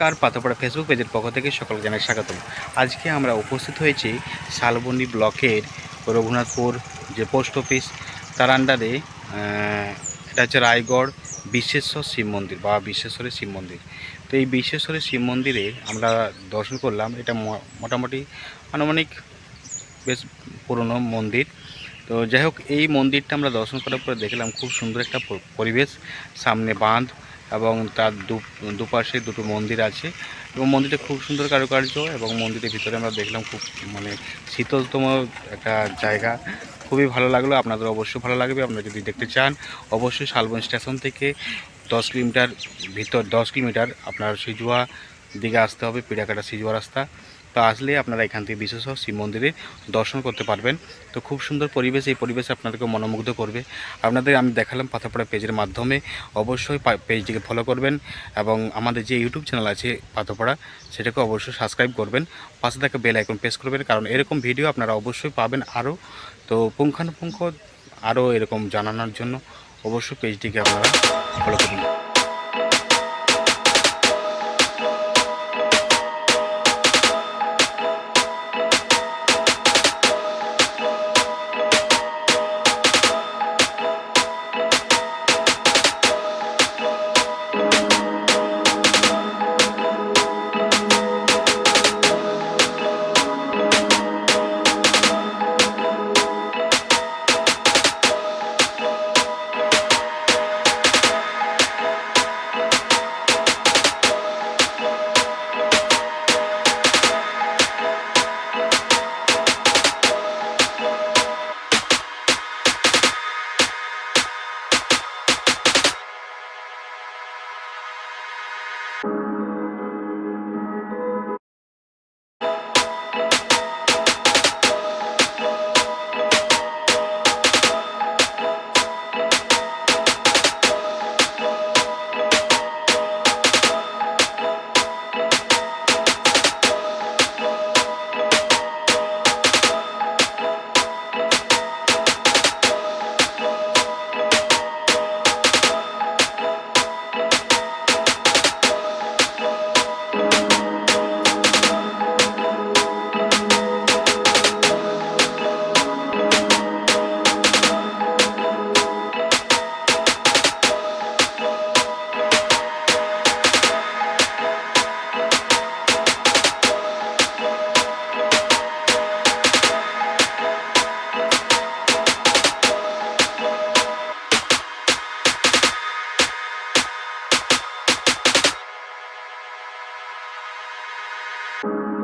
নমস্কার পাথরপাড়া ফেসবুক পেজের পক্ষ থেকে সকলকে জানাই স্বাগতম। আজকে আমরা উপস্থিত হয়েছি শালবনী ব্লকের রঘুনাথপুর যে পোস্ট অফিস, তার আন্ডারে এটা হচ্ছে রায়গড় বিশ্বেশ্বর শিব মন্দির বা বিশ্বেশ্বরের শিব মন্দির। তো এই বিশ্বেশ্বরের শিব মন্দিরে আমরা দর্শন করলাম, এটা মোটামুটি আনুমানিক বেশ পুরনো মন্দির। তো যাই হোক, এই মন্দিরটা আমরা দর্শন করার পরে দেখলাম খুব সুন্দর একটা পরিবেশ, সামনে বাঁধ এবং তার দুপাশে দুটো মন্দির আছে। এবং মন্দিরটা খুব সুন্দর কারুকার্য এবং মন্দিরের ভিতরে আমরা দেখলাম খুব মানে শীতলতম একটা জায়গা। খুবই ভালো লাগল, আপনাদের অবশ্যই ভালো লাগবে। আপনারা যদি দেখতে চান, অবশ্যই শালবন স্টেশন থেকে দশ কিলোমিটার ভিতর, দশ কিলোমিটার আপনার সিজুয়া দিকে আসতে হবে, পিড়াকাটা সিজুয়া রাস্তা। তো আসলে আপনারা এখান থেকে বিশেষ শিব মন্দিরে দর্শন করতে পারবেন। তো খুব সুন্দর পরিবেশ, এই পরিবেশ আপনাদেরকে মনোমুগ্ধ করবে। আপনাদের আমি দেখালাম পাথাপড়া পেজের মাধ্যমে। অবশ্যই পেজটিকে ফলো করবেন এবং আমাদের যে ইউটিউব চ্যানেল আছে পাথরপাড়া সেটাকে অবশ্যই সাবস্ক্রাইব করবেন। পাশে থাকা বেল আইকন প্রেস করবেন, কারণ এরকম ভিডিও আপনারা অবশ্যই পাবেন আরও। তো পুঙ্খানুপুঙ্খ আরও এরকম জানানোর জন্য অবশ্যই পেজটিকে আপনারা ফলো করুন। you